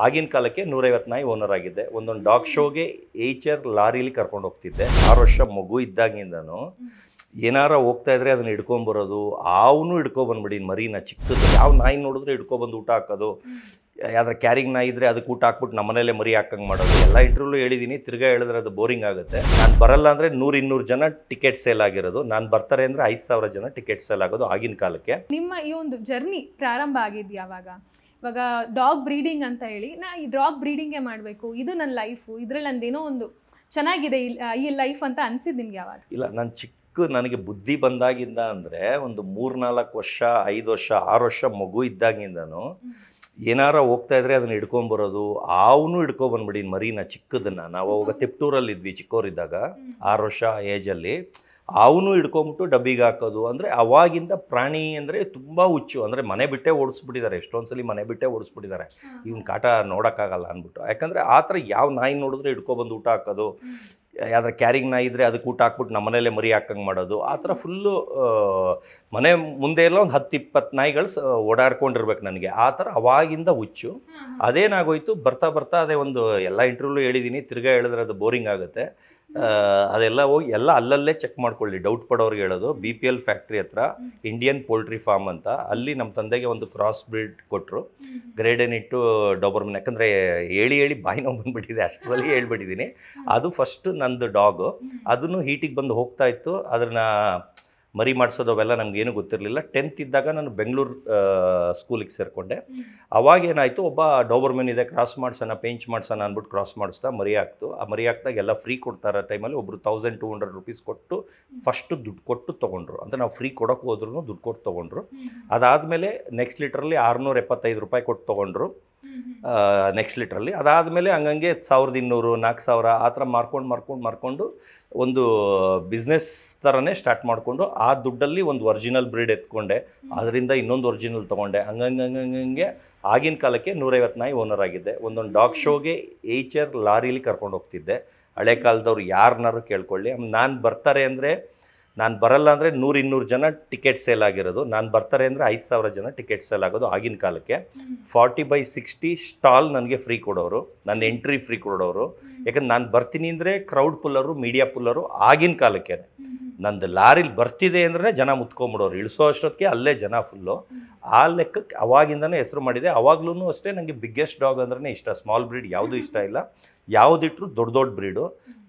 ಆಗಿನ ಕಾಲಕ್ಕೆ ನೂರೈವತ್ತು ನಾಯಿ ಓನರ್ ಆಗಿದ್ದೆ. ಒಂದೊಂದು ಡಾಗ್ ಶೋಗೆ ಏಚರ್ ಲಾರಿಲಿ ಕರ್ಕೊಂಡು ಹೋಗ್ತಿದ್ದೆ. ಆರು ವರ್ಷ ಮಗು ಇದ್ದಾಗಿಂದನು ಏನಾರ ಹೋಗ್ತಾ ಇದ್ರೆ ಅದನ್ನ ಹಿಡ್ಕೊಂಬರೋದು ಅವನು ಹಿಡ್ಕೊಬಂದ್ಬಿಡಿ ಮರಿನ ಚಿಕ್ಕದು. ಯಾವ ನಾಯಿ ನೋಡಿದ್ರೆ ಹಿಡ್ಕೊಬಂದು ಊಟ ಹಾಕೋದು. ಯಾವ್ದಾರ ಕ್ಯಾರಿಂಗ್ ನಾಯಿ ಇದ್ರೆ ಅದಕ್ಕೆ ಊಟ ಹಾಕ್ಬಿಟ್ಟು ನಮ್ಮನೇಲೆ ಮರಿ ಹಾಕಂಗೆ ಮಾಡೋದು. ಎಲ್ಲ ಇಂಟರ್ವ್ಯೂ ಹೇಳಿದ್ದೀನಿ ತಿರ್ಗಾ ಹೇಳಿದ್ರೆ ಅದು ಬೋರಿಂಗ್ ಆಗುತ್ತೆ. ನಾನು ಬರಲ್ಲ ಅಂದರೆ ನೂರು ಇನ್ನೂರು ಜನ ಟಿಕೆಟ್ ಸೇಲ್ ಆಗಿರೋದು. ನಾನು ಬರ್ತಾರೆ ಅಂದರೆ ಐದು ಸಾವಿರ ಜನ ಟಿಕೆಟ್ ಸೇಲ್ ಆಗೋದು ಆಗಿನ ಕಾಲಕ್ಕೆ. ನಿಮ್ಮ ಈ ಒಂದು ಜರ್ನಿ ಪ್ರಾರಂಭ ಆಗಿದ್ದು ಯಾವಾಗ ಇವಾಗ ಡಾಗ್ ಬ್ರೀಡಿಂಗ್ ಅಂತ ಹೇಳಿ ನಾ ಈ ಡಾಗ್ ಬ್ರೀಡಿಂಗೇ ಮಾಡಬೇಕು. ಇದು ನನ್ನ ಲೈಫು ಇದ್ರಲ್ಲಿ ನಂದೇನೋ ಒಂದು ಚೆನ್ನಾಗಿದೆ ಈ- ಲೈಫ್ ಅಂತ ಅನ್ಸಿದ್ದು ನಿಮ್ಗೆ ಯಾವಾಗ? ಇಲ್ಲ ನಾನು ಚಿಕ್ಕ ನನಗೆ ಬುದ್ಧಿ ಬಂದಾಗಿಂದ ಅಂದರೆ ಒಂದು ಮೂರ್ನಾಲ್ಕು ವರ್ಷ ಐದು ವರ್ಷ ಆರು ವರ್ಷ ಮಗು ಇದ್ದಾಗಿಂದನು ಏನಾರ ಹೋಗ್ತಾ ಇದ್ರೆ ಅದನ್ನ ಹಿಡ್ಕೊಂಬರೋದು ಅವನು ಹಿಡ್ಕೊಬಂದ್ಬಿಡಿ ಮರಿನ ಚಿಕ್ಕದನ್ನ. ನಾವು ಅವಾಗ ತಿಪ್ಟೂರಲ್ಲಿ ಇದ್ವಿ ಚಿಕ್ಕವರಿದ್ದಾಗ ಆರು ವರ್ಷ ಏಜಲ್ಲಿ ಅವನು ಹಿಡ್ಕೊಂಬಿಟ್ಟು ಡಬ್ಬಿಗೆ ಹಾಕೋದು. ಅಂದರೆ ಅವಾಗಿಂದ ಪ್ರಾಣಿ ಅಂದರೆ ತುಂಬ ಹುಚ್ಚು. ಅಂದರೆ ಮನೆ ಬಿಟ್ಟೇ ಓಡಿಸ್ಬಿಟ್ಟಿದ್ದಾರೆ. ಎಷ್ಟೊಂದು ಸಲ ಮನೆ ಬಿಟ್ಟೇ ಓಡಿಸ್ಬಿಟ್ಟಿದ್ದಾರೆ. ಇವನ್ ಕಾಟ ನೋಡೋಕ್ಕಾಗಲ್ಲ ಅಂದ್ಬಿಟ್ಟು. ಯಾಕಂದರೆ ಆ ಥರ ಯಾವ ನಾಯಿ ನೋಡಿದ್ರೆ ಹಿಡ್ಕೊಬಂದು ಊಟ ಹಾಕೋದು. ಯಾವ್ದಾರ ಕ್ಯಾರಿಂಗ್ ನಾಯಿ ಇದ್ರೆ ಅದಕ್ಕೆ ಊಟ ಹಾಕ್ಬಿಟ್ಟು ನಮ್ಮನೇಲೆ ಮರಿ ಹಾಕಂಗೆ ಮಾಡೋದು. ಆ ಥರ ಫುಲ್ಲು ಮನೆ ಮುಂದೆ ಎಲ್ಲ ಒಂದು ಹತ್ತು ಇಪ್ಪತ್ತು ನಾಯಿಗಳು ಸ ಓಡಾಡ್ಕೊಂಡಿರ್ಬೇಕು ನನಗೆ. ಆ ಥರ ಅವಾಗಿಂದ ಹುಚ್ಚು. ಅದೇನಾಗೋಯ್ತು? ಬರ್ತಾ ಬರ್ತಾ ಅದೇ ಒಂದು ಎಲ್ಲ ಇಂಟರ್ವ್ಯೂ ಹೇಳಿದ್ದೀನಿ ತಿರ್ಗಾ ಹೇಳಿದ್ರೆ ಅದು ಬೋರಿಂಗ್ ಆಗುತ್ತೆ. ಅದೆಲ್ಲ ಹೋಗಿ ಎಲ್ಲ ಅಲ್ಲಲ್ಲೇ ಚೆಕ್ ಮಾಡ್ಕೊಳ್ಳಿ. ಡೌಟ್ ಪಡೋರ್ಗೆ ಹೇಳೋದು ಬಿ ಪಿ ಎಲ್ ಫ್ಯಾಕ್ಟ್ರಿ ಹತ್ರ ಇಂಡಿಯನ್ ಪೋಲ್ಟ್ರಿ ಫಾರ್ಮ್ ಅಂತ. ಅಲ್ಲಿ ನಮ್ಮ ತಂದೆಗೆ ಒಂದು ಕ್ರಾಸ್ ಬ್ರೀಡ್ ಕೊಟ್ಟರು ಗ್ರೇಡನ್ ಇಟ್ಟು ಡೊಬರ್ಮನ್ ಯಾಕಂದರೆ ಹೇಳಿ ಹೇಳಿ ಬಾಯಿ ನೋವು ಬಂದ್ಬಿಟ್ಟಿದೆ ಅಷ್ಟರಲ್ಲಿ ಹೇಳ್ಬಿಟ್ಟಿದ್ದೀನಿ. ಅದು ಫಸ್ಟ್ ನಂದು ಡಾಗು ಅದನ್ನು ಹೀಟಿಗೆ ಬಂದು ಹೋಗ್ತಾ ಇತ್ತು. ಅದನ್ನ ಮರಿ ಮಾಡಿಸೋದು ಅವೆಲ್ಲ ನಮಗೇನು ಗೊತ್ತಿರಲಿಲ್ಲ. ಟೆಂತ್ ಇದ್ದಾಗ ನಾನು ಬೆಂಗಳೂರು ಸ್ಕೂಲಿಗೆ ಸೇರಿಕೊಂಡೆ. ಅವಾಗೇನಾಯಿತು ಒಬ್ಬ ಡೋಬರ್ಮೆನ್ ಇದೆ ಕ್ರಾಸ್ ಮಾಡಿಸೋಣ ಪೇಂಚ್ ಮಾಡ್ಸೋಣ ಅಂದ್ಬಿಟ್ಟು ಕ್ರಾಸ್ ಮಾಡಿಸ್ತಾ ಮರಿ ಹಾಕ್ತು. ಆ ಮರಿ ಹಾಕ್ದಾಗ ಎಲ್ಲ ಫ್ರೀ ಕೊಡ್ತಾರ ಟೈಮಲ್ಲಿ ಒಬ್ಬರು ತೌಸಂಡ್ ಟೂ ಹಂಡ್ರೆಡ್ ರುಪೀಸ್ ಕೊಟ್ಟು ಫಸ್ಟು ದುಡ್ಡು ಕೊಟ್ಟು ತೊಗೊಂಡ್ರು. ಅಂದರೆ ನಾವು ಫ್ರೀ ಕೊಡೋಕೆ ಹೋದ್ರು ದುಡ್ಡು ಕೊಟ್ಟು ತೊಗೊಂಡ್ರು. ಅದಾದಮೇಲೆ ನೆಕ್ಸ್ಟ್ ಲೀಟ್ರಲ್ಲಿ ಆರುನೂರ ಎಪ್ಪತ್ತೈದು ರೂಪಾಯಿ ಕೊಟ್ಟು ತೊಗೊಂಡ್ರು. ನೆಕ್ಸ್ಟ್ ಲೀಟ್ರಲ್ಲಿ ಅದಾದಮೇಲೆ ಹಂಗಂಗೆ ಸಾವಿರದ ಇನ್ನೂರು ನಾಲ್ಕು ಸಾವಿರ ಆ ಥರ ಮಾರ್ಕೊಂಡು ಮಾರ್ಕೊಂಡು ಮಾರ್ಕೊಂಡು ಒಂದು ಬಿಸ್ನೆಸ್ ಥರನೇ ಸ್ಟಾರ್ಟ್ ಮಾಡಿಕೊಂಡು ಆ ದುಡ್ಡಲ್ಲಿ ಒಂದು ಒರಿಜಿನಲ್ ಬ್ರೀಡ್ ಎತ್ಕೊಂಡೆ. ಅದರಿಂದ ಇನ್ನೊಂದು ಒರಿಜಿನಲ್ ತೊಗೊಂಡೆ. ಹಂಗಂಗೆ ಆಗಿನ ಕಾಲಕ್ಕೆ ನೂರೈವತ್ತು ನಾಯಿ ಓನರ್ ಆಗಿದ್ದೆ. ಒಂದೊಂದು ಡಾಗ್ ಶೋಗೆ ಏಚರ್ ಲಾರಿಲಿ ಕರ್ಕೊಂಡು ಹೋಗ್ತಿದ್ದೆ. ಹಳೆ ಕಾಲದವ್ರು ಯಾರನ್ನಾರು ಕೇಳ್ಕೊಳ್ಳಿ. ನಾನು ಬರ್ತಾರೆ ಅಂದರೆ ನಾನು ಬರಲ್ಲ ಅಂದರೆ ನೂರು ಇನ್ನೂರು ಜನ ಟಿಕೆಟ್ ಸೇಲ್ ಆಗಿರೋದು. ನಾನು ಬರ್ತಾರೆ ಅಂದರೆ ಐದು ಸಾವಿರ ಜನ ಟಿಕೆಟ್ ಸೇಲ್ ಆಗೋದು ಆಗಿನ ಕಾಲಕ್ಕೆ. ಫಾರ್ಟಿ ಬೈ ಸಿಕ್ಸ್ಟಿ ಸ್ಟಾಲ್ ನನಗೆ ಫ್ರೀ ಕೊಡೋರು. ನನ್ನ ಎಂಟ್ರಿ ಫ್ರೀ ಕೊಡೋರು. ಯಾಕಂದ್ರೆ ನಾನು ಬರ್ತೀನಿ ಅಂದರೆ ಕ್ರೌಡ್ ಪುಲ್ಲರು ಮೀಡಿಯಾ ಪುಲ್ಲರು ಆಗಿನ ಕಾಲಕ್ಕೆ. ನಂದು ಲಾರಿಲಿ ಬರ್ತಿದೆ ಅಂದ್ರೆ ಜನ ಮುತ್ಕೊಂಬಿಡೋರು. ಇಳಿಸೋ ಅಷ್ಟೊತ್ತಿಗೆ ಅಲ್ಲೇ ಜನ ಫುಲ್ಲು ಆ ಲೆಕ್ಕಕ್ಕೆ ಅವಾಗಿಂದನೇ ಹೆಸರು ಮಾಡಿದೆ. ಅವಾಗ್ಲೂ ಅಷ್ಟೇ ನನಗೆ ಬಿಗ್ಗೆಸ್ಟ್ ಡಾಗ್ ಅಂದ್ರೆ ಇಷ್ಟ. ಸ್ಮಾಲ್ ಬ್ರೀಡ್ ಯಾವುದೂ ಇಷ್ಟ ಇಲ್ಲ. ಯಾವುದಿಟ್ರು ದೊಡ್ಡ ದೊಡ್ಡ ಬ್ರೀಡು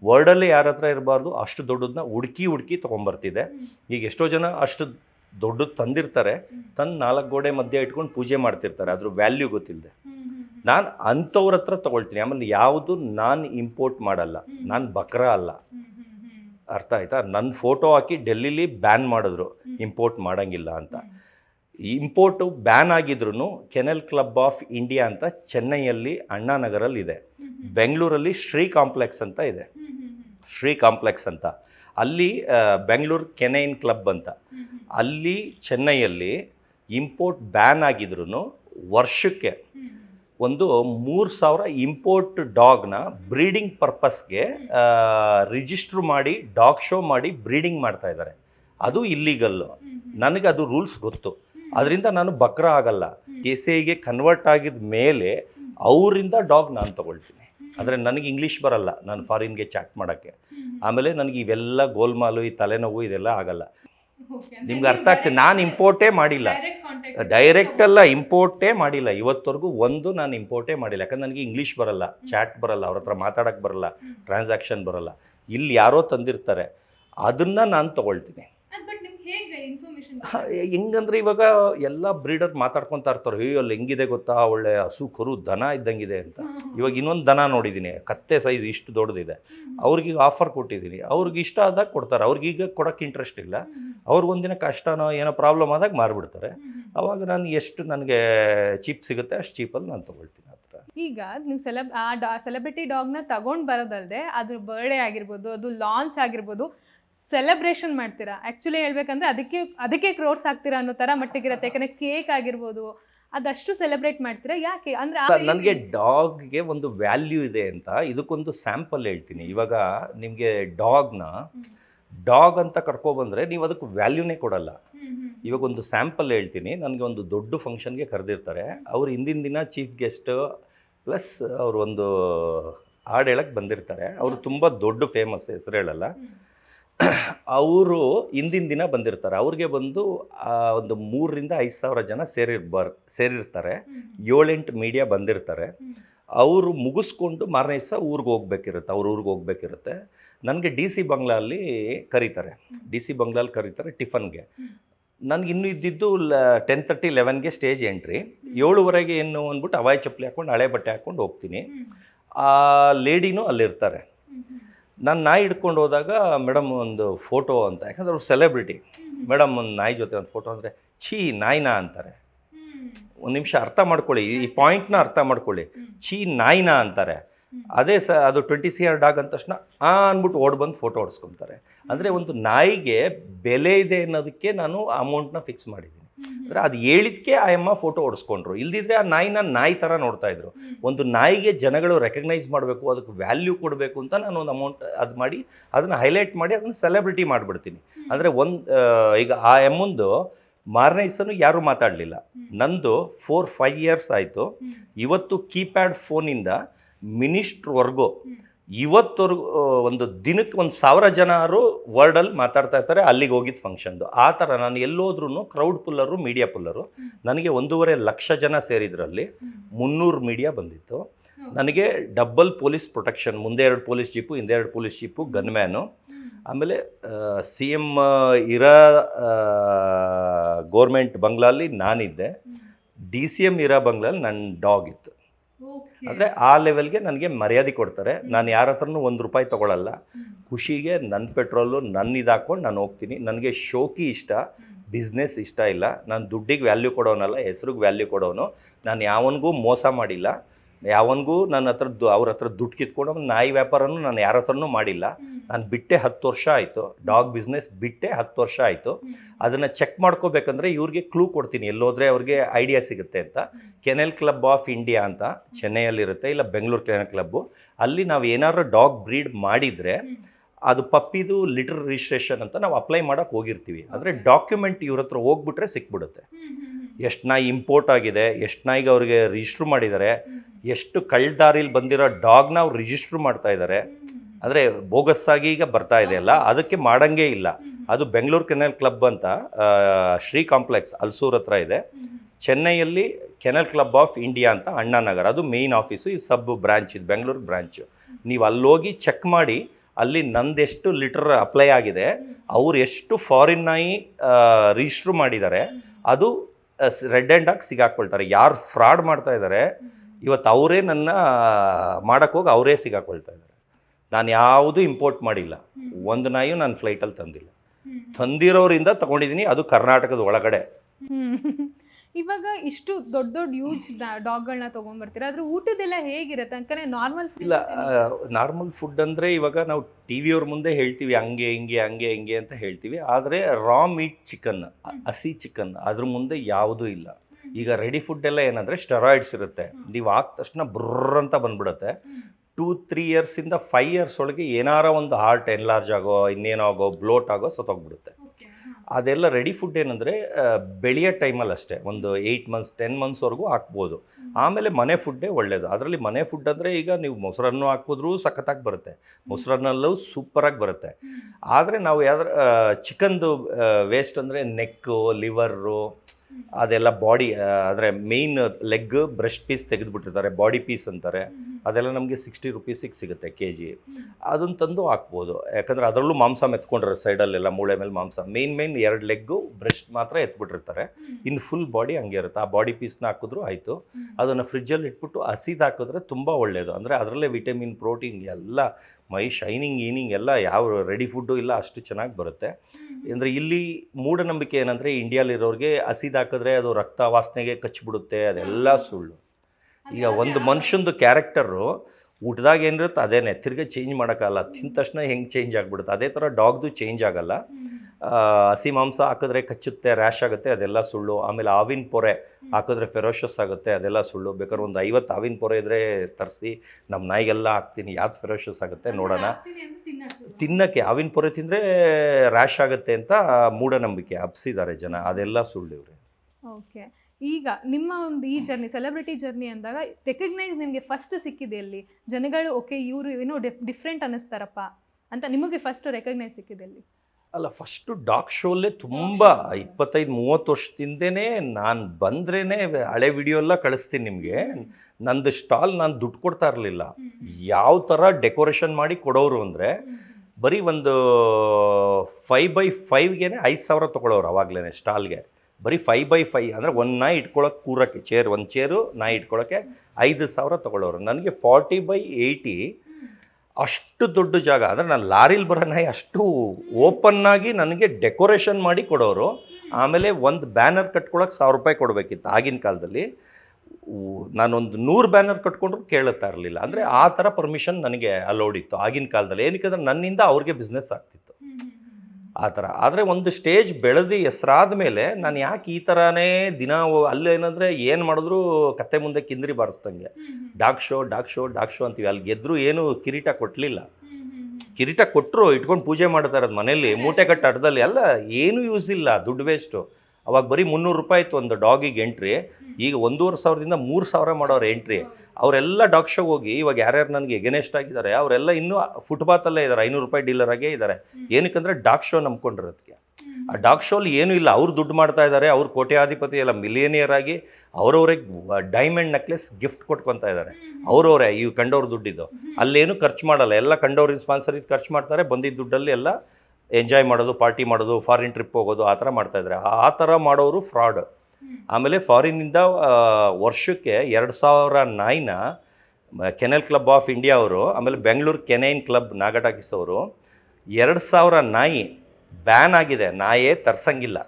ವರ್ಲ್ಡಲ್ಲಿ ಯಾರ ಹತ್ರ ಇರಬಾರ್ದು ಅಷ್ಟು ದೊಡ್ಡದನ್ನ ಹುಡುಕಿ ಹುಡುಕಿ ತೊಗೊಂಬರ್ತಿದೆ. ಈಗ ಎಷ್ಟೋ ಜನ ಅಷ್ಟು ದೊಡ್ಡದು ತಂದಿರ್ತಾರೆ ತಂದು ನಾಲ್ಕು ಗೋಡೆ ಮಧ್ಯೆ ಇಟ್ಕೊಂಡು ಪೂಜೆ ಮಾಡ್ತಿರ್ತಾರೆ ಅದ್ರ ವ್ಯಾಲ್ಯೂ ಗೊತ್ತಿಲ್ಲದೆ ನಾನು ಅಂಥವ್ರ ಹತ್ರ ತೊಗೊಳ್ತೀನಿ ಆಮೇಲೆ ಯಾವುದು ನಾನು ಇಂಪೋರ್ಟ್ ಮಾಡಲ್ಲ ನಾನು ಬಕ್ರಾ ಅಲ್ಲ. ಅರ್ಥ ಆಯ್ತಾ? ನನ್ನ ಫೋಟೋ ಹಾಕಿ ಡೆಲ್ಲಿಲಿ ಬ್ಯಾನ್ ಮಾಡಿದ್ರು ಇಂಪೋರ್ಟ್ ಮಾಡಂಗಿಲ್ಲ ಅಂತ. ಇಂಪೋರ್ಟು ಬ್ಯಾನ್ ಆಗಿದ್ರು ಕೆನಲ್ ಕ್ಲಬ್ ಆಫ್ ಇಂಡಿಯಾ ಅಂತ ಚೆನ್ನೈಯಲ್ಲಿ ಅಣ್ಣಾನಗರಲ್ಲಿ ಇದೆ ಬೆಂಗಳೂರಲ್ಲಿ ಶ್ರೀ ಕಾಂಪ್ಲೆಕ್ಸ್ ಅಂತ ಇದೆ. ಶ್ರೀ ಕಾಂಪ್ಲೆಕ್ಸ್ ಅಂತ. ಅಲ್ಲಿ ಬೆಂಗಳೂರು ಕೆನೈನ್ ಕ್ಲಬ್ ಅಂತ. ಅಲ್ಲಿ ಚೆನ್ನೈಯಲ್ಲಿ ಇಂಪೋರ್ಟ್ ಬ್ಯಾನ್ ಆಗಿದ್ರು ವರ್ಷಕ್ಕೆ ಒಂದು ಮೂರು ಸಾವಿರ ಇಂಪೋರ್ಟ್ ಡಾಗ್ನ ಬ್ರೀಡಿಂಗ್ ಪರ್ಪಸ್ಗೆ ರಿಜಿಸ್ಟ್ರ್ ಮಾಡಿ ಡಾಗ್ ಶೋ ಮಾಡಿ ಬ್ರೀಡಿಂಗ್ ಮಾಡ್ತಾ ಇದ್ದಾರೆ. ಅದು ಇಲ್ಲಿಗಲ್ಲು ನನಗೆ ಅದು ರೂಲ್ಸ್ ಗೊತ್ತು. ಅದರಿಂದ ನಾನು ಬಕ್ರ ಆಗಲ್ಲ. ಕೆ ಸಿ ಐಗೆ ಕನ್ವರ್ಟ್ ಆಗಿದ ಮೇಲೆ ಅವರಿಂದ ಡಾಗ್ ನಾನು ತಗೊಳ್ತೀನಿ. ಅಂದರೆ ನನಗೆ ಇಂಗ್ಲೀಷ್ ಬರಲ್ಲ. ನಾನು ಫಾರಿನ್ಗೆ ಚಾಟ್ ಮಾಡೋಕ್ಕೆ. ಆಮೇಲೆ ನನಗೆ ಇವೆಲ್ಲ ಗೋಲ್ಮಾಲು ಈ ತಲೆನೋವು ಇದೆಲ್ಲ ಆಗಲ್ಲ. ನಿಮ್ಗೆ ಅರ್ಥ ಆಗ್ತದೆ ನಾನು ಇಂಪೋರ್ಟೇ ಮಾಡಿಲ್ಲ. ಡೈರೆಕ್ಟ್ ಅಲ್ಲ ಇಂಪೋರ್ಟೇ ಮಾಡಿಲ್ಲ. ಇವತ್ತವರೆಗೂ ಒಂದು ನಾನು ಇಂಪೋರ್ಟೇ ಮಾಡಿಲ್ಲ. ಯಾಕಂದ್ರೆ ನನಗೆ ಇಂಗ್ಲೀಷ್ ಬರಲ್ಲ. ಚಾಟ್ ಬರಲ್ಲ. ಅವ್ರ ಹತ್ರ ಮಾತಾಡೋಕ್ಕೆ ಬರಲ್ಲ. ಟ್ರಾನ್ಸಾಕ್ಷನ್ ಬರಲ್ಲ. ಇಲ್ಲಿ ಯಾರೋ ತಂದಿರ್ತಾರೆ. ಅದನ್ನು ನಾನು ತಗೊಳ್ತೀನಿ. ಹೆಂಗಂದ್ರೆ ಇವಾಗ ಎಲ್ಲ ಬ್ರೀಡರ್ ಮಾತಾಡ್ಕೊತಾ ಇರ್ತಾರೆ ಅಯ್ಯೋ ಅಲ್ಲಿ ಹೆಂಗಿದೆ ಗೊತ್ತಾ? ಒಳ್ಳೆ ಹಸು ಕರು ದನ ಇದ್ದಂಗಿದೆ ಅಂತ. ಇವಾಗ ಇನ್ನೊಂದು ದನ ನೋಡಿದ್ದೀನಿ ಕತ್ತೆ ಸೈಜ್ ಇಷ್ಟು ದೊಡ್ಡದಿದೆ. ಅವ್ರಿಗೆ ಆಫರ್ ಕೊಟ್ಟಿದ್ದೀನಿ ಅವ್ರಿಗೆ ಇಷ್ಟ ಆದಾಗ ಕೊಡ್ತಾರೆ. ಅವ್ರಿಗೀಗ ಕೊಡೋಕ್ಕೆ ಇಂಟ್ರೆಸ್ಟ್ ಇಲ್ಲ. ಅವ್ರಿಗೊಂದಿನ ಕಷ್ಟನೋ ಏನೋ ಪ್ರಾಬ್ಲಮ್ ಆದಾಗ ಮಾರಿಬಿಡ್ತಾರೆ. ಅವಾಗ ನಾನು ಎಷ್ಟು ನನಗೆ ಚೀಪ್ ಸಿಗುತ್ತೆ ಅಷ್ಟು ಚೀಪಲ್ಲಿ ನಾನು ತೊಗೊಳ್ತೀನಿ ಈಗ ನೀವು ಸೆಲೆಬ್ ಆ ಡಾ ಸೆಲೆಬ್ರಿಟಿ ಡಾಗ್ನ ತಗೊಂಡು ಬರೋದಲ್ಲದೆ ಅದ್ರ ಬರ್ಡೇ ಆಗಿರ್ಬೋದು ಅದು ಲಾಂಚ್ ಆಗಿರ್ಬೋದು ಸೆಲೆಬ್ರೇಷನ್ ಮಾಡ್ತೀರಾ? ಆ್ಯಕ್ಚುಲಿ ಹೇಳ್ಬೇಕಂದ್ರೆ ಅದಕ್ಕೆ ಅದಕ್ಕೆ ಕ್ರೋರ್ಸ್ ಆಗ್ತೀರಾ ಅನ್ನೋ ಥರ ಮಟ್ಟಿಗಿರುತ್ತೆ ಯಾಕಂದರೆ ಕೇಕ್ ಆಗಿರ್ಬೋದು ಅದಷ್ಟು ಸೆಲೆಬ್ರೇಟ್ ಮಾಡ್ತೀರಾ? ಯಾಕೆ? ಅಂದರೆ ನನಗೆ ಡಾಗ್ಗೆ ಒಂದು ವ್ಯಾಲ್ಯೂ ಇದೆ ಅಂತ ಇದಕ್ಕೊಂದು ಸ್ಯಾಂಪಲ್ ಹೇಳ್ತೀನಿ. ಇವಾಗ ನಿಮಗೆ ಡಾಗ್ನ ಡಾಗ್ ಅಂತ ಕರ್ಕೊಬಂದ್ರೆ ನೀವು ಅದಕ್ಕೆ ವ್ಯಾಲ್ಯೂನೇ ಕೊಡಲ್ಲ. ಇವಾಗ ಒಂದು ಸ್ಯಾಂಪಲ್ ಹೇಳ್ತೀನಿ. ನನಗೆ ಒಂದು ದೊಡ್ಡ ಫಂಕ್ಷನ್ಗೆ ಕರೆದಿರ್ತಾರೆ. ಅವ್ರು ಹಿಂದಿನ ದಿನ ಚೀಫ್ ಗೆಸ್ಟ್ ಪ್ಲಸ್ ಅವರು ಒಂದು ಹಾಡು ಹೇಳಕ್ಕೆ ಬಂದಿರ್ತಾರೆ. ಅವರು ತುಂಬ ದೊಡ್ಡ ಫೇಮಸ್ ಹೆಸರು ಹೇಳಲ್ಲ. ಅವರು ಹಿಂದಿನ ದಿನ ಬಂದಿರ್ತಾರೆ. ಅವ್ರಿಗೆ ಬಂದು ಒಂದು ಮೂರರಿಂದ ಐದು ಸಾವಿರ ಜನ ಸೇರಿರ್ಬಾರ್ ಸೇರಿರ್ತಾರೆ. ಏಳೆಂಟು ಮೀಡಿಯಾ ಬಂದಿರ್ತಾರೆ. ಅವರು ಮುಗಿಸ್ಕೊಂಡು ಮಾರನೇ ದಿವಸ ಊರಿಗೆ ಹೋಗ್ಬೇಕಿರುತ್ತೆ. ಅವ್ರ ಊರಿಗೆ ಹೋಗ್ಬೇಕಿರುತ್ತೆ. ನನಗೆ ಡಿ ಸಿ ಬಂಗ್ಲಲ್ಲಿ ಕರೀತಾರೆ. ಡಿ ಸಿ ಬಂಗ್ಲಲ್ಲಿ ಕರೀತಾರೆ ಟಿಫನ್ಗೆ. ನನಗೆ ಇನ್ನೂ ಇದ್ದಿದ್ದು ಟೆನ್ ತರ್ಟಿ ಲೆವೆನ್ಗೆ ಸ್ಟೇಜ್ ಎಂಟ್ರಿ. ಏಳುವರೆಗೆ ಏನು ಅಂದ್ಬಿಟ್ಟು ಹವಾಯಿ ಚಪ್ಪಲಿ ಹಾಕ್ಕೊಂಡು ಹಳೆ ಬಟ್ಟೆ ಹಾಕ್ಕೊಂಡು ಹೋಗ್ತೀನಿ. ಆ ಲೇಡಿನೂ ಅಲ್ಲಿರ್ತಾರೆ. ನಾನು ನಾಯಿ ಹಿಡ್ಕೊಂಡು ಹೋದಾಗ ಮೇಡಮ್ ಒಂದು ಫೋಟೋ ಅಂತ ಯಾಕಂದ್ರೆ ಅವ್ರು ಸೆಲೆಬ್ರಿಟಿ. ಮೇಡಮ್ ಒಂದು ನಾಯಿ ಜೊತೆ ಒಂದು ಫೋಟೋ ಅಂದರೆ ಛೀ ನಾಯಿನಾ ಅಂತಾರೆ. ಒಂದು ನಿಮಿಷ ಅರ್ಥ ಮಾಡ್ಕೊಳ್ಳಿ ಈ ಪಾಯಿಂಟ್ನ ಅರ್ಥ ಮಾಡ್ಕೊಳ್ಳಿ. ಛೀ ನಾಯಿನಾ ಅಂತಾರೆ. ಅದೇ ಸ ಅದು ಟ್ವೆಂಟಿ ಸಿ ಆರ್ ಡಾಗ್ ಅಂದ ತಕ್ಷಣ ಆ ಅಂದ್ಬಿಟ್ಟು ಓಡ್ ಬಂದು ಫೋಟೋ ಹೊಡ್ಸ್ಕೊತಾರೆ. ಅಂದರೆ ಒಂದು ನಾಯಿಗೆ ಬೆಲೆ ಇದೆ ಅನ್ನೋದಕ್ಕೆ ನಾನು ಅಮೌಂಟ್ನ ಫಿಕ್ಸ್ ಮಾಡಿದ್ದೀನಿ. ಅಂದರೆ ಅದು ಹೇಳಿದ್ಕೆ ಆ ಅಮ್ಮ ಫೋಟೋ ಹೊಡ್ಸ್ಕೊಂಡ್ರು ಇಲ್ದಿದ್ರೆ ಆ ನಾಯಿನ ನಾಯಿ ಥರ ನೋಡ್ತಾ ಇದ್ರು. ಒಂದು ನಾಯಿಗೆ ಜನಗಳು ರೆಕಗ್ನೈಸ್ ಮಾಡಬೇಕು ಅದಕ್ಕೆ ವ್ಯಾಲ್ಯೂ ಕೊಡಬೇಕು ಅಂತ ನಾನು ಒಂದು ಅಮೌಂಟ್ ಅದು ಮಾಡಿ ಅದನ್ನು ಹೈಲೈಟ್ ಮಾಡಿ ಅದನ್ನು ಸೆಲೆಬ್ರಿಟಿ ಮಾಡಿಬಿಡ್ತೀನಿ. ಅಂದರೆ ಒಂದು ಈಗ ಆ ಎಮ್ಮಂದು ಮಾರನೇ ದಿವಸನೂ ಯಾರೂ ಮಾತಾಡಲಿಲ್ಲ. ನಂದು ಫೋರ್ ಫೈವ್ ಇಯರ್ಸ್ ಆಯಿತು. ಇವತ್ತು ಕೀಪ್ಯಾಡ್ ಫೋನಿಂದ ಮಿನಿಸ್ಟ್ರ್ವರೆಗೂ ಇವತ್ತವರೆಗೂ ಒಂದು ದಿನಕ್ಕೆ ಒಂದು ಸಾವಿರ ಜನರು ವರ್ಲ್ಡಲ್ಲಿ ಮಾತಾಡ್ತಾ ಇರ್ತಾರೆ ಅಲ್ಲಿಗೆ ಹೋಗಿದ್ದು ಫಂಕ್ಷನ್ದು. ಆ ಥರ ನಾನು ಎಲ್ಲೋದ್ರೂ ಕ್ರೌಡ್ ಪುಲ್ಲರು ಮೀಡಿಯಾ ಪುಲ್ಲರು ನನಗೆ ಒಂದೂವರೆ ಲಕ್ಷ ಜನ ಸೇರಿದ್ರಲ್ಲಿ ಮುನ್ನೂರು ಮೀಡಿಯಾ ಬಂದಿತ್ತು. ನನಗೆ ಡಬ್ಬಲ್ ಪೊಲೀಸ್ ಪ್ರೊಟೆಕ್ಷನ್ ಮುಂದೆ ಎರಡು ಪೊಲೀಸ್ ಜೀಪು ಹಿಂದೆ ಎರಡು ಪೊಲೀಸ್ ಜೀಪು ಗನ್ಮ್ಯಾನು ಆಮೇಲೆ ಸಿ ಎಂ ಇರೋ ಗೋರ್ಮೆಂಟ್ ಬಂಗ್ಲಾಲಿ ನಾನಿದ್ದೆ. ಡಿ ಸಿ ಎಂ ಇರೋ ಬಂಗ್ಲಲ್ಲಿ ನನ್ನ ಡಾಗ್ ಇತ್ತು. ಅಂದರೆ ಆ ಲೆವೆಲ್ಗೆ ನನಗೆ ಮರ್ಯಾದೆ ಕೊಡ್ತಾರೆ. ನಾನು ಯಾರ ಹತ್ರನೂ ಒಂದು ರೂಪಾಯಿ ತೊಗೊಳಲ್ಲ. ಖುಷಿಗೆ ನನ್ನ ಪೆಟ್ರೋಲು ನನ್ನ ಇದಾಕೊಂಡು ನಾನು ಹೋಗ್ತೀನಿ. ನನಗೆ ಶೋಕಿ ಇಷ್ಟ, ಬಿಸ್ನೆಸ್ ಇಷ್ಟ ಇಲ್ಲ. ನಾನು ದುಡ್ಡಿಗೆ ವ್ಯಾಲ್ಯೂ ಕೊಡೋನಲ್ಲ, ಹೆಸ್ರಿಗೆ ವ್ಯಾಲ್ಯೂ ಕೊಡೋನು. ನಾನು ಯಾವನಿಗೂ ಮೋಸ ಮಾಡಿಲ್ಲ. ಯಾವನಿಗೂ ನನ್ನ ಹತ್ರ ದು, ಅವ್ರ ಹತ್ರ ದುಡ್ಡು ಕಿತ್ಕೊಂಡು ನಾಯಿ ವ್ಯಾಪಾರನೂ ನಾನು ಯಾರ ಹತ್ರನೂ ಮಾಡಿಲ್ಲ. ನಾನು ಬಿಟ್ಟೆ ಹತ್ತು ವರ್ಷ ಆಯಿತು. ಡಾಗ್ ಬಿಸ್ನೆಸ್ ಬಿಟ್ಟೆ ಹತ್ತು ವರ್ಷ ಆಯಿತು. ಅದನ್ನು ಚೆಕ್ ಮಾಡ್ಕೋಬೇಕಂದ್ರೆ ಇವ್ರಿಗೆ ಕ್ಲೂ ಕೊಡ್ತೀನಿ. ಎಲ್ಲೋದ್ರೆ ಅವ್ರಿಗೆ ಐಡಿಯಾ ಸಿಗುತ್ತೆ ಅಂತ. ಕೆನೆಲ್ ಕ್ಲಬ್ ಆಫ್ ಇಂಡಿಯಾ ಅಂತ ಚೆನ್ನೈಯಲ್ಲಿರುತ್ತೆ ಇಲ್ಲ ಬೆಂಗಳೂರು ಕೆನೆಲ್ ಕ್ಲಬ್ಬು. ಅಲ್ಲಿ ನಾವು ಏನಾದರೂ ಡಾಗ್ ಬ್ರೀಡ್ ಮಾಡಿದರೆ ಅದು ಪಪ್ಪಿದು ಲಿಟರ್ ರಿಜಿಸ್ಟ್ರೇಷನ್ ಅಂತ ನಾವು ಅಪ್ಲೈ ಮಾಡೋಕೆ ಹೋಗಿರ್ತೀವಿ. ಅಂದರೆ ಡಾಕ್ಯುಮೆಂಟ್ ಇವ್ರ ಹತ್ರ ಹೋಗ್ಬಿಟ್ರೆ ಸಿಕ್ಬಿಡುತ್ತೆ. ಎಷ್ಟು ನಾಯಿ ಇಂಪೋರ್ಟ್ ಆಗಿದೆ ಎಷ್ಟು ನಾಯಿಗೆ ಅವ್ರಿಗೆ ರಿಜಿಸ್ಟ್ರ್ ಮಾಡಿದ್ದಾರೆ ಎಷ್ಟು ಕಳ್ದಾರಿಲಿ ಬಂದಿರೋ ಡಾಗ್ನ ಅವ್ರು ರಿಜಿಸ್ಟ್ರ್ ಮಾಡ್ತಾ ಇದ್ದಾರೆ ಅಂದರೆ ಬೋಗಸ್ ಆಗಿ ಈಗ ಬರ್ತಾ ಇದೆ ಅಲ್ಲ ಅದಕ್ಕೆ ಮಾಡಂಗೇ ಇಲ್ಲ. ಅದು ಬೆಂಗಳೂರು ಕೆನಲ್ ಕ್ಲಬ್ ಅಂತ ಶ್ರೀ ಕಾಂಪ್ಲೆಕ್ಸ್ ಅಲ್ಸೂರ್ ಹತ್ರ ಇದೆ. ಚೆನ್ನೈಯಲ್ಲಿ ಕೆನಲ್ ಕ್ಲಬ್ ಆಫ್ ಇಂಡಿಯಾ ಅಂತ ಅಣ್ಣಾನಗರ ಅದು ಮೇಯ್ನ್ ಆಫೀಸು ಈ ಸಬ್ ಬ್ರಾಂಚ್ ಇದು ಬೆಂಗಳೂರು ಬ್ರಾಂಚು ನೀವು ಅಲ್ಲೋಗಿ ಚೆಕ್ ಮಾಡಿ ಅಲ್ಲಿ ನಂದೆಷ್ಟು ಲಿಟರ್ ಅಪ್ಲೈ ಆಗಿದೆ ಅವ್ರು ಎಷ್ಟು ಫಾರಿನ್ ನಾಯಿ ರಿಜಿಸ್ಟ್ರು ಮಾಡಿದ್ದಾರೆ ಅದು ರೆಡ್ ಆ್ಯಂಡ್ ಆಗಿ ಸಿಗಾಕೊಳ್ತಾರೆ. ಯಾರು ಫ್ರಾಡ್ ಮಾಡ್ತಾ ಇದ್ದಾರೆ ಇವತ್ತು ಅವರೇ ನನ್ನ ಮಾಡೋಕ್ಕೋಗಿ ಅವರೇ ಸಿಗಾಕೊಳ್ತಾ ಇದ್ದಾರೆ ನಾನು ಯಾವುದೂ ಇಂಪೋರ್ಟ್ ಮಾಡಿಲ್ಲ. ಒಂದು ನಾಯಿಯೂ ನಾನು ಫ್ಲೈಟಲ್ಲಿ ತಂದಿಲ್ಲ. ತಂದಿರೋರಿಂದ ತಗೊಂಡಿದ್ದೀನಿ ಅದು ಕರ್ನಾಟಕದ ಒಳಗಡೆ. ಇವಾಗ ಇಷ್ಟು ದೊಡ್ಡ ದೊಡ್ಡ ಯೂಜ್ ಡಾಗ್ಗಳನ್ನ ತಗೊಂಡ್ಬರ್ತೀರಾ ಅದ್ರ ಊಟದೆಲ್ಲ ಹೇಗಿರುತ್ತೆ? ಅಂತಾನೆ ನಾರ್ಮಲ್ ಇಲ್ಲ ನಾರ್ಮಲ್ ಫುಡ್ ಅಂದರೆ ಇವಾಗ ನಾವು ಟಿ ವಿಯವ್ರ ಮುಂದೆ ಹೇಳ್ತೀವಿ ಹಂಗೆ ಹಿಂಗೆ ಹಂಗೆ ಹಿಂಗೆ ಅಂತ ಹೇಳ್ತೀವಿ. ಆದರೆ ರಾ ಮೀಟ್ ಚಿಕನ್ ಹಸಿ ಚಿಕನ್ ಅದ್ರ ಮುಂದೆ ಯಾವುದೂ ಇಲ್ಲ. ಈಗ ರೆಡಿ ಫುಡ್ ಎಲ್ಲ ಏನಂದರೆ ಸ್ಟೆರಾಯ್ಡ್ಸ್ ಇರುತ್ತೆ. ನೀವು ಆದ ತಕ್ಷಣ ಬ್ರರ್ ಅಂತ ಬಂದ್ಬಿಡುತ್ತೆ. ಟೂ ತ್ರೀ ಇಯರ್ಸಿಂದ ಫೈವ್ ಇಯರ್ಸ್ ಒಳಗೆ ಏನಾರ ಒಂದು ಹಾರ್ಟ್ ಎನ್ಲಾರ್ಜ್ ಆಗೋ ಇನ್ನೇನೋ ಆಗೋ ಬ್ಲೋಟ್ ಆಗೋ ಸತ್ತೋಗ್ಬಿಡುತ್ತೆ ಅದೆಲ್ಲ ರೆಡಿ ಫುಡ್ ಏನಂದರೆ ಬೆಳೆಯೋ ಟೈಮಲ್ಲಿ ಅಷ್ಟೇ. ಒಂದು ಏಯ್ಟ್ ಮಂತ್ಸ್ ಟೆನ್ ಮಂತ್ಸ್ವರೆಗೂ ಹಾಕ್ಬೋದು. ಆಮೇಲೆ ಮನೆ ಫುಡ್ಡೇ ಒಳ್ಳೆಯದು ಅದರಲ್ಲಿ ಮನೆ ಫುಡ್ ಅಂದರೆ ಈಗ ನೀವು ಮೊಸರನ್ನು ಹಾಕಿದ್ರೂ ಸಖತ್ತಾಗಿ ಬರುತ್ತೆ. ಮೊಸರನ್ನಲ್ಲೂ ಸೂಪರಾಗಿ ಬರುತ್ತೆ. ಆದರೆ ನಾವು ಯಾವ್ದಾರ ಚಿಕನ್ದು ವೇಸ್ಟ್ ಅಂದರೆ ನೆಕ್ಕು ಲಿವರು ಅದೆಲ್ಲ ಬಾಡಿ ಅಂದರೆ ಮೇಯ್ನ್ ಲೆಗ್ ಬ್ರೆಸ್ಟ್ ಪೀಸ್ ತೆಗೆದುಬಿಟ್ಟಿರ್ತಾರೆ ಬಾಡಿ ಪೀಸ್ ಅಂತಾರೆ. ಅದೆಲ್ಲ ನಮಗೆ ಸಿಕ್ಸ್ಟಿ ರುಪೀಸಿಗೆ ಸಿಗುತ್ತೆ ಕೆ ಜಿ ಅದನ್ನು ತಂದು ಹಾಕ್ಬೋದು. ಯಾಕಂದರೆ ಅದರಲ್ಲೂ ಮಾಂಸ ಮೆತ್ಕೊಂಡಿರೋ ಸೈಡಲ್ಲೆಲ್ಲ ಮೂಳೆ ಮೇಲೆ ಮಾಂಸ ಮೇನ್ ಮೇನ್ ಎರಡು ಲೆಗ್ಗು ಬ್ರೆಸ್ಟ್ ಮಾತ್ರ ಎತ್ಬಿಟ್ಟಿರ್ತಾರೆ. ಇನ್ನು ಫುಲ್ ಬಾಡಿ ಹಂಗೆ ಇರುತ್ತೆ. ಆ ಬಾಡಿ ಪೀಸ್ನ ಹಾಕಿದ್ರು ಆಯಿತು. ಅದನ್ನು ಫ್ರಿಜ್ಜಲ್ಲಿ ಇಟ್ಬಿಟ್ಟು ಹಸಿದು ಹಾಕಿದ್ರೆ ತುಂಬ ಒಳ್ಳೆಯದು ಅಂದರೆ ಅದರಲ್ಲೇ ವಿಟಮಿನ್ ಪ್ರೋಟೀನ್ ಎಲ್ಲ ಮೈ ಶೈನಿಂಗ್ ಈನಿಂಗ್ ಎಲ್ಲ ಯಾವ ರೆಡಿ ಫುಡ್ಡು ಇಲ್ಲ ಅಷ್ಟು ಚೆನ್ನಾಗಿ ಬರುತ್ತೆ. ಅಂದರೆ ಇಲ್ಲಿ ಮೂಢನಂಬಿಕೆ ಏನಂದರೆ ಇಂಡಿಯಾಲಿರೋರಿಗೆ ಹಸಿದು ಹಾಕಿದ್ರೆ ಅದು ರಕ್ತ ವಾಸನೆಗೆ ಕಚ್ಚಿಬಿಡುತ್ತೆ ಅದೆಲ್ಲ ಸುಳ್ಳು. ಈಗ ಒಂದು ಮನುಷ್ಯಂದು ಕ್ಯಾರೆಕ್ಟರು ಊಟದಾಗ ಏನಿರುತ್ತೆ ಅದೇನೆ ತಿರ್ಗಿ ಚೇಂಜ್ ಮಾಡೋಕ್ಕಾಗಲ್ಲ ತಿಂದ ತಕ್ಷಣ ಹೆಂಗೆ ಚೇಂಜ್ ಆಗಿಬಿಡುತ್ತೆ? ಅದೇ ಥರ ಡಾಗ್ದು ಚೇಂಜ್ ಆಗಲ್ಲ. ಹಸಿ ಮಾಂಸ ಹಾಕಿದ್ರೆ ಕಚ್ಚುತ್ತೆ ರ್ಯಾಶ್ ಆಗುತ್ತೆ ಅದೆಲ್ಲ ಸುಳ್ಳು. ಆಮೇಲೆ ಆವಿನ ಪೊರೆ ಹಾಕಿದ್ರೆ ಫೆರೋಷಸ್ ಆಗುತ್ತೆ ಅದೆಲ್ಲ ಸುಳ್ಳು. ಬೇಕಾದ್ರೆ ಒಂದು ಐವತ್ತು ಆವಿನ ಪೊರೆ ಇದ್ರೆ ತರಿಸಿ ನಮ್ಮ ನಾಯಿಗೆಲ್ಲ ಹಾಕ್ತೀನಿ ಯಾವ್ದು ಫೆರೋಷಸ್ ಆಗುತ್ತೆ ನೋಡೋಣ. ತಿನ್ನಕ್ಕೆ. ಆವಿನ ಪೊರೆ ತಿಂದರೆ ರ್ಯಾಶ್ ಆಗುತ್ತೆ ಅಂತ ಮೂಢನಂಬಿಕೆ ಹಬ್ಸಿದ್ದಾರೆ ಜನ. ಅದೆಲ್ಲ ಸುಳ್ಳು ಇವ್ರೆ. ಓಕೆ. ಈಗ ನಿಮ್ಮ ಒಂದು ಈ ಜರ್ನಿ ಸೆಲೆಬ್ರಿಟಿ ಜರ್ನಿ ಅಂದಾಗ ರೆಕಗ್ನೈಸ್ ನಿಮಗೆ ಫಸ್ಟ್ ಸಿಕ್ಕಿದೆ ಎಲ್ಲಿ? ಜನಗಳು ಓಕೆ ಇವರು ಏನೋ ಡಿಫ್ರೆಂಟ್ ಅನ್ನಿಸ್ತಾರಪ್ಪ ಅಂತ ನಿಮಗೆ ಫಸ್ಟ್ ರೆಕಗ್ನೈಸ್ ಸಿಕ್ಕಿದೆ ಅಲ್ಲಿ ಅಲ್ಲ ಫಸ್ಟು ಡಾಕ್ ಶೋಲ್ಲೇ ತುಂಬ ಇಪ್ಪತ್ತೈದು ಮೂವತ್ತು ವರ್ಷದಿಂದನೇ ನಾನು ಬಂದ್ರೇ ಹಳೆ ವಿಡಿಯೋ ಎಲ್ಲ ಕಳಿಸ್ತೀನಿ ನಿಮಗೆ. ನಂದು ಸ್ಟಾಲ್ ನಾನು ದುಡ್ಡು ಕೊಡ್ತಾ ಇರಲಿಲ್ಲ. ಯಾವ ಥರ ಡೆಕೋರೇಷನ್ ಮಾಡಿ ಕೊಡೋರು ಅಂದರೆ ಬರೀ ಒಂದು ಫೈವ್ ಬೈ ಫೈವ್ಗೆ ಐದು ಸಾವಿರ ತೊಗೊಳೋರು ಅವಾಗಲೇ ಸ್ಟಾಲ್ಗೆ ಬರೀ ಫೈವ್ ಬೈ ಫೈ ಅಂದರೆ ಒಂದು ನಾಯಿ ಇಟ್ಕೊಳಕ್ಕೆ ಕೂರಕ್ಕೆ ಚೇರ್ ಒಂದು ಚೇರು ನಾಯಿ ಇಟ್ಕೊಳಕ್ಕೆ ಐದು ಸಾವಿರ ತೊಗೊಳೋರು ನನಗೆ ಫಾರ್ಟಿ ಬೈ ಏಯ್ಟಿ ಅಷ್ಟು ದೊಡ್ಡ ಜಾಗ, ಅಂದರೆ ನಾನು ಲಾರಿಲಿ ಬರೋ ನಾಯಿ ಅಷ್ಟು ಓಪನ್ನಾಗಿ ನನಗೆ ಡೆಕೋರೇಷನ್ ಮಾಡಿ ಕೊಡೋರು. ಆಮೇಲೆ ಒಂದು ಬ್ಯಾನರ್ ಕಟ್ಕೊಳಕ್ಕೆ ಸಾವಿರ ರೂಪಾಯಿ ಕೊಡಬೇಕಿತ್ತು ಆಗಿನ ಕಾಲದಲ್ಲಿ. ನಾನೊಂದು ನೂರು ಬ್ಯಾನರ್ ಕಟ್ಕೊಂಡ್ರು ಕೇಳುತ್ತಾ ಇರಲಿಲ್ಲ. ಅಂದರೆ ಆ ಥರ ಪರ್ಮಿಷನ್ ನನಗೆ ಅಲೋಡ್ ಇತ್ತು ಆಗಿನ ಕಾಲದಲ್ಲಿ. ಏನಕ್ಕೆ ಅಂದರೆ ನನ್ನಿಂದ ಅವ್ರಿಗೆ ಬಿಸ್ನೆಸ್ ಆಗ್ತಿತ್ತು. ಆ ಥರ. ಆದರೆ ಒಂದು ಸ್ಟೇಜ್ ಬೆಳೆದು ಹೆಸರಾದ ಮೇಲೆ ನಾನು ಯಾಕೆ ಈ ಥರನೇ ದಿನ ಅಲ್ಲೇನಂದರೆ ಏನು ಮಾಡಿದ್ರು ಕತ್ತೆ ಮುಂದೆ ಕಿಂದ್ರಿ ಬಾರಿಸ್ದಂಗೆ. Dog show dog show dog show ಅಂತೀವಿ. ಅಲ್ಲಿ ಗೆದ್ದರೂ ಏನು ಕಿರೀಟ ಕೊಟ್ಟಲಿಲ್ಲ ಕಿರೀಟ ಕೊಟ್ಟರು ಇಟ್ಕೊಂಡು ಪೂಜೆ ಮಾಡ್ತಾರೆ ಅದು ಮನೇಲಿ ಮೂಟೆ ಕಟ್ಟ ಅಡ್ಡದಲ್ಲಿ ಅಲ್ಲ ಏನೂ ಯೂಸ್ ಇಲ್ಲ ದುಡ್ಡು ವೇಸ್ಟು ಅವಾಗ ಬರೀ ಮುನ್ನೂರು ರೂಪಾಯಿ ಇತ್ತು ಒಂದು ಡಾಗಿಗೆ ಎಂಟ್ರಿ. ಈಗ ಒಂದೂವರೆ ಸಾವಿರದಿಂದ ಮೂರು ಸಾವಿರ ಮಾಡೋರು ಎಂಟ್ರಿ. ಅವರೆಲ್ಲ ಡಾಗ್ ಶೋಗೆ ಹೋಗಿ ಇವಾಗ ಯಾರ್ಯಾರು ನನಗೆ ಎಗೆನೆಸ್ಟ್ ಆಗಿದ್ದಾರೆ, ಅವರೆಲ್ಲ ಇನ್ನೂ ಫುಟ್ಪಾತಲ್ಲೇ ಇದ್ದಾರೆ, ಐನೂರು ರೂಪಾಯಿ ಡೀಲರ್ ಆಗೇ ಇದ್ದಾರೆ. ಏನಕ್ಕಂದ್ರೆ ಡಾಗ್ ಶೋ ನಂಬ್ಕೊಂಡಿರೋದಕ್ಕೆ. ಆ ಡಾಗ್ ಶೋಲಿ ಏನೂ ಇಲ್ಲ, ಅವ್ರು ದುಡ್ಡು ಮಾಡ್ತಾ ಇದ್ದಾರೆ, ಅವ್ರು ಕೋಟ್ಯಾಧಿಪತಿ ಎಲ್ಲ ಮಿಲಿಯನಿಯರ್ ಆಗಿ ಅವರವರೇ ಡೈಮಂಡ್ ನೆಕ್ಲೆಸ್ ಗಿಫ್ಟ್ ಕೊಟ್ಕೊತಾ ಇದ್ದಾರೆ. ಅವರವರೇ ಇವು ಕಂಡವ್ರ ದುಡ್ಡಿದ್ದು ಅಲ್ಲೇನು ಖರ್ಚು ಮಾಡಲ್ಲ, ಎಲ್ಲ ಕಂಡವ್ರಿಗೆ ಸ್ಪಾನ್ಸರ್ ಇದ್ದು ಖರ್ಚು ಮಾಡ್ತಾರೆ, ಬಂದಿದ್ದ ದುಡ್ಡಲ್ಲಿ ಎಲ್ಲ ಎಂಜಾಯ್ ಮಾಡೋದು, ಪಾರ್ಟಿ ಮಾಡೋದು ಫಾರಿನ್ ಟ್ರಿಪ್ ಹೋಗೋದು, ಆ ಥರ ಮಾಡ್ತಾ ಇದ್ದಾರೆ. ಆ ಥರ ಮಾಡೋರು ಫ್ರಾಡ್ ಆಮೇಲೆ ಫಾರಿನ್ನಿಂದ ವರ್ಷಕ್ಕೆ ಎರಡು ಸಾವಿರ ನಾಯಿನ ಕೆನೆಲ್ ಕ್ಲಬ್ ಆಫ್ ಇಂಡಿಯಾ ಅವರು, ಆಮೇಲೆ ಬೆಂಗಳೂರು ಕೆನೈನ್ ಕ್ಲಬ್ ನಾಗಟಾಕಿಸ್ ಅವರು, ಎರಡು ಸಾವಿರ ನಾಯಿ ಬ್ಯಾನ್ ಆಗಿದೆ. ನಾಯೇ ತರ್ಸಂಗಿಲ್ಲ.